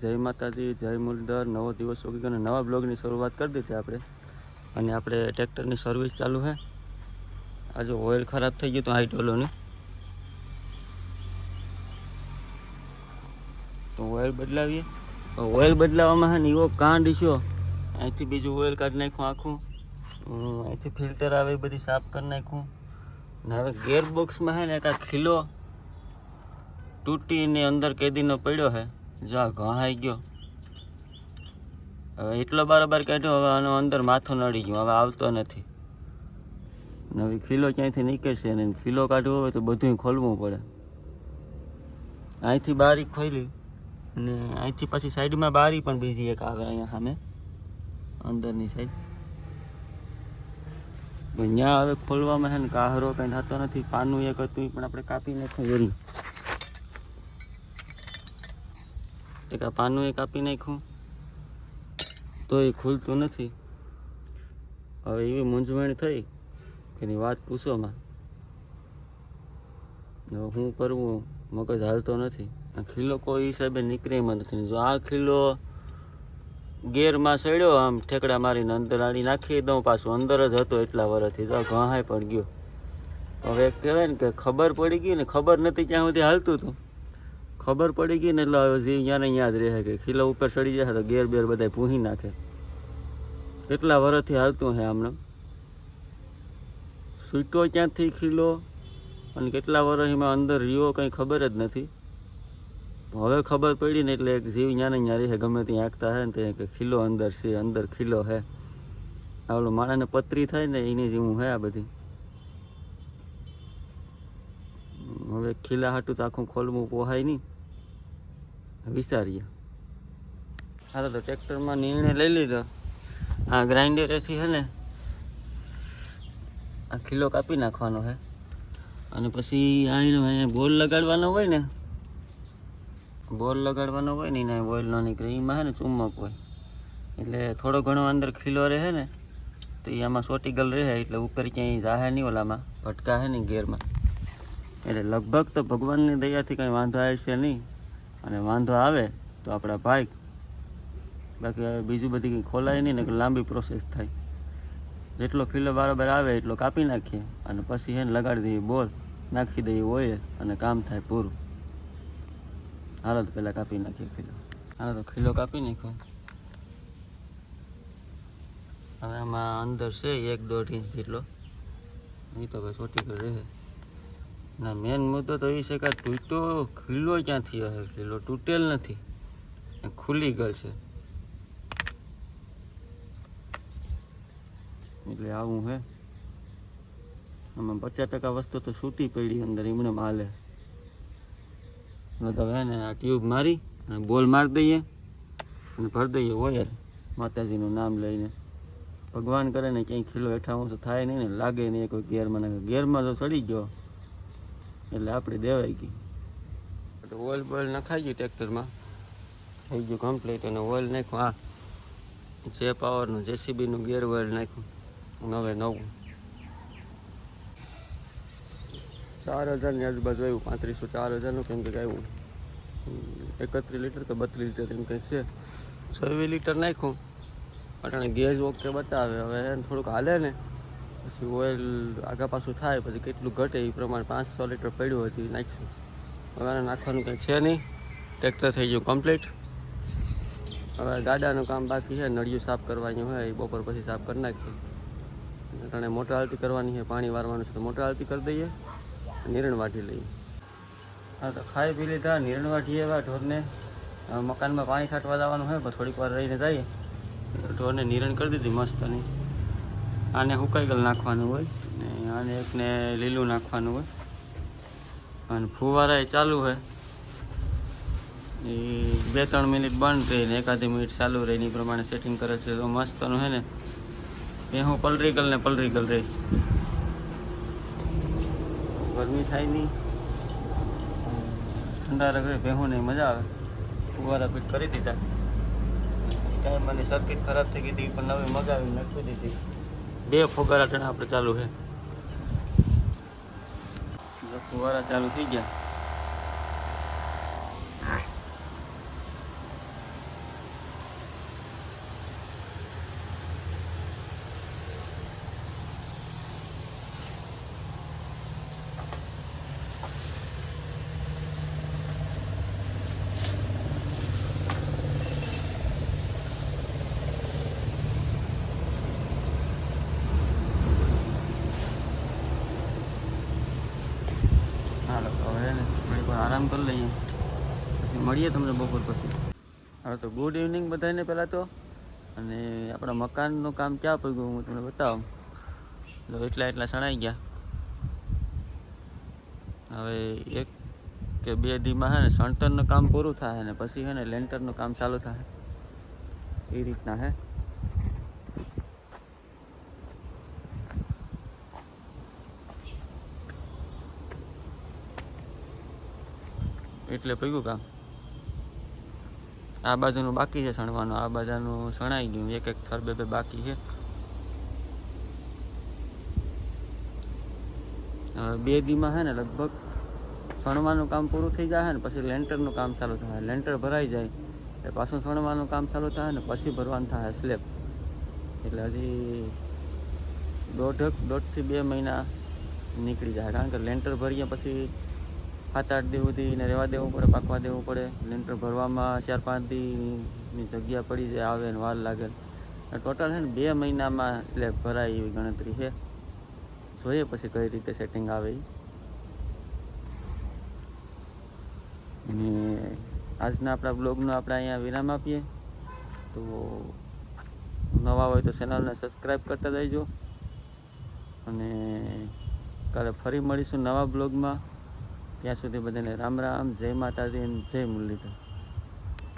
જય માતાજી, જય મુરલીધર, નવો દિવસ ઉગી ગયો અને નવા બ્લોગની શરૂઆત કરી દીધી આપણે. અને આપણે ટ્રેક્ટરની સર્વિસ ચાલુ છે. આજે ઓઇલ ખરાબ થઈ ગયું તો હાઈડોલોની તો ઓઇલ બદલાવીએ. ઓઇલ બદલાવવામાં છે ને એવો કાંડ છો અહીંથી બીજું ઓઇલ કાઢી નાખ્યું આખું. અહીંથી ફિલ્ટર આવે બધી સાફ કરી નાખ્યું. ને હવે ગેર બોક્સમાં છે ને એક આ ખીલો તૂટીને અંદર કેદીનો પડ્યો છે. જો ઘણાઈ ગયો. હવે એટલો બારોબાર કાઢ્યો, હવે આનો અંદર માથું નડી ગયું, હવે આવતો નથી. ને હવે ખીલો ક્યાંયથી નીકળશે ને ખીલો કાઢવો હોય તો બધું ખોલવું પડે. અહીંથી બારી ખોલી ને અહીંથી પછી સાઈડમાં બારી પણ બીજી એક આવે અહીંયા સામે, અંદરની સાઈડ. ત્યાં હવે ખોલવામાં છે ને કાહરો કંઈ થતો નથી. પાનું એક હતું પણ આપણે કાપી નાખ્યું વળી. એક આ પાનું એ કાપી નાખ્યું. તો એ ખુલતું નથી. હવે એવી મૂંઝવણ થઈ એની વાત પૂછોમાં હું કરવું, મગજ હાલતો નથી. આ ખીલો કોઈ હિસાબે નીકળે એમાં નથી. જો આ ખીલો ગેરમાં સડ્યો, આમ ઠેકડા મારીને અંદર આડી નાખી દઉં, પાછું અંદર જ હતો એટલા વર્ષથી તો ઘહાય પણ ગયો. હવે એક કહેવાય ને કે ખબર પડી ગઈ ને ખબર નથી ક્યાં સુધી હાલતું હતું. ખબર પડી ગઈ ને એટલે હવે જીવ ત્યાં ને અહીંયા જ રહે કે ખીલા ઉપર ચડી જાય તો ગેર બેર બધા પૂહી નાખે. કેટલા વર્ષથી હાલતું છે આમને સૂટો ક્યાંથી ખીલો? અને કેટલા વર્ષ એમાં અંદર રહ્યો કંઈ ખબર જ નથી. હવે ખબર પડી ને એટલે એક જીવ ત્યાં ને ત્યાં રહે ગમે ત્યાં આંકતા હે ને તે કે ખીલો અંદર છે, અંદર ખીલો હે. આ ઓલો માણાને પતરી થાય ને એની જેવું હે આ બધી. હવે ખીલા હાટું તો આખું ખોલવું પોહાય નહીં. વિચારીએ. હાલો તો ટ્રેક્ટરમાં નિર્ણય લઈ લીધો. આ ગ્રાઇન્ડરેથી છે ને, આ ખીલો કાપી નાખવાનો છે અને પછી આનો અહીંયા બોલ લગાડવાનો હોય ને, બોલ લગાડવાનો હોય ને, એને બોલ ન નીકળે. એમાં છે ને ચુમ્મક હોય. એટલે થોડો ઘણો અંદર ખીલો રહે ને, તો એ આમાં સોટીગલ રહે, એટલે ઉપર ક્યાંય જાહે નહીં ઓલામાં. ભટકા હે નહીં ગેરમાં એટલે લગભગ તો ભગવાનની દયાથી કંઈ વાંધો આવશે નહીં. અને વાંધો આવે તો આપણા ભાઈ, બાકી હવે બીજું બધી કંઈ ખોલાય નહીં ને લાંબી પ્રોસેસ થાય. જેટલો ફીલો બરાબર આવે એટલો કાપી નાખીએ અને પછી એને લગાડી દઈએ, બોલ, નાખી દઈએ ઓઇલ અને કામ થાય પૂરું. હાલો તો પહેલાં કાપી નાખીએ ખીલો હાલો તો ખીલો કાપી નાખ્યો. હવે આમાં અંદર છે એક દોઢ ઇંચ જેટલો. નહીં તો ભાઈ સોટી રહે. ના મેન મુદ્દો તો એ છે કે આ તૂટો ખીલો ક્યાંથી આવે ખીલો તૂટેલ નથી. ખુલી ગયેલ છે. એટલે આવું હે. આમાં પચાસ ટકા વસ્તુ તો સૂટી પડી અંદર એમને માલે. એટલે હવે ને, આ ટ્યુબ મારી અને બોલ મારી દઈએ અને ભરી દઈએ ઓઇલ માતાજીનું નામ લઈને. ભગવાન કરે ને ક્યાંય ખીલો હેઠા તો થાય નહીં ને, લાગે નહીં કોઈ ગેરમાં ગેરમાં તો ચડી ગયો. એટલે આપણે દેવાઈ ગઈ. ઓઇલ બોઇલ નખાઈ ગયું ટ્રેક્ટરમાં? થઈ ગયું કમ્પ્લીટ અને ઓઇલ નાખ્યું આ જે પાવરનું જેસીબીનું ગેર ઓઇલ નાખ્યું નવે નવું. ચાર હજારની આજુબાજુ આવ્યું, પાંત્રીસો ચાર હજારનું કેમ કે આવ્યું એકત્રીસ લીટર કે બત્રીસ લીટર એમ કંઈક છે. છવ્વીસ લીટર નાખ્યું, પણ ગેસ ઓકે બતાવે, હવે થોડુંક હાલે ને. પછી ઓઇલ આગા પાછું થાય, પછી કેટલું ઘટે એ પ્રમાણે પાંચસો લીટર પડ્યું હતું નાખીશું. હવે નાખવાનું કંઈ છે નહીં. ટ્રેક્ટર થઈ ગયું કમ્પ્લીટ હવે ગાડાનું કામ બાકી છે, નળિયું સાફ કરવાની હોય, એ બપોર પછી સાફ કરી નાખીએ. ત્રણે મોટર આરતી કરવાની છે, પાણી વારવાનું છે, તો મોટર આરતી કરી દઈએ, નિરણ વાટી લઈએ. હા, તો ખાઈ પી લીધા, નિરણ વાટીએ એવા ઢોરને. મકાનમાં પાણી છાંટવા જવાનું હોય, પણ થોડીક વાર રહીને જઈએ. ઢોરને નિરણ કરી દીધી મસ્તની આને હુકાઈ ગલ નાખવાનું હોય? ને આને એકને લીલું નાખવાનું હોય. અને ફુવારા એ ચાલુ હોય. એ બે ત્રણ મિનિટ બંધ રહીને એકાદી મિનિટ ચાલુ રહી ને એ પ્રમાણે સેટિંગ કરે છે. તો મસ્તનું છે ને. એ હું પલરી ગલ ને પલરી ગલ રહી. ગરમી થાય નહીં. ઠંડા રગડે ભેહું નહીં મજા આવે. ફુવારા ફીટ કરી દીધા. કાંઈ મને સર્કિટ ખરાબ થઈ ગઈ હતી, પણ નવી મગાવી નાખી દીધી. બે ફુગારા આપણે ચાલુ છે. ફુવારા ચાલુ થઈ ગયા. આરામ કરી લઈએ. પછી મળીએ તમને બપોર પછી. હા, તો ગુડ ઇવનિંગ બધાને પહેલાં તો. અને આપણા મકાનનું કામ ક્યાં પગ્યું હું તમને બતાવું. તો એટલા એટલા સણાઈ ગયા. હવે એક કે બે દીમાં હે ને સણતરનું કામ પૂરું થાય ને, પછી હે ને લેન્ટરનું કામ ચાલુ થાય. એ રીતના હે. એટલે પગ્યું કામ. આ બાજુનું બાકી છે સણવાનું, આ બાજુનું સણાઈ ગયું, એક એક થર બે બે બાકી છે. બે દીમાં છે ને લગભગ સણવાનું કામ પૂરું થઈ જાય ને પછી લેન્ટરનું કામ ચાલુ થાય. લેન્ટર ભરાઈ જાય એટલે પાછું સણવાનું કામ ચાલુ થાય ને પછી ભરવાનું થાય સ્લેબ. એટલે હજી દોઢ દોઢથી બે મહિના નીકળી જાય. કારણ કે લેન્ટર ભરીએ પછી સાત, આઠ દી સુધી ને રહેવા દેવું પડે, પાકવા દેવું પડે. લેન્ટર ભરવામાં ચાર, પાંચ દીની જગ્યા પડી જાય, આવે ને વાર લાગે. ટોટલ છે ને બે મહિનામાં સ્લેબ ભરાય એવી ગણતરી છે. જોઈએ પછી કઈ રીતે સેટિંગ આવે અને આજના આપણા બ્લોગનો આપણે અહીંયા વિરામ આપીએ. તો નવા હોય તો ચેનલને સબસ્ક્રાઈબ કરતા જઈજો. અને કાલે ફરી મળીશું નવા બ્લોગમાં ત્યાં સુધી બધાને રામ રામ જય માતાજી જય મુરલીધર.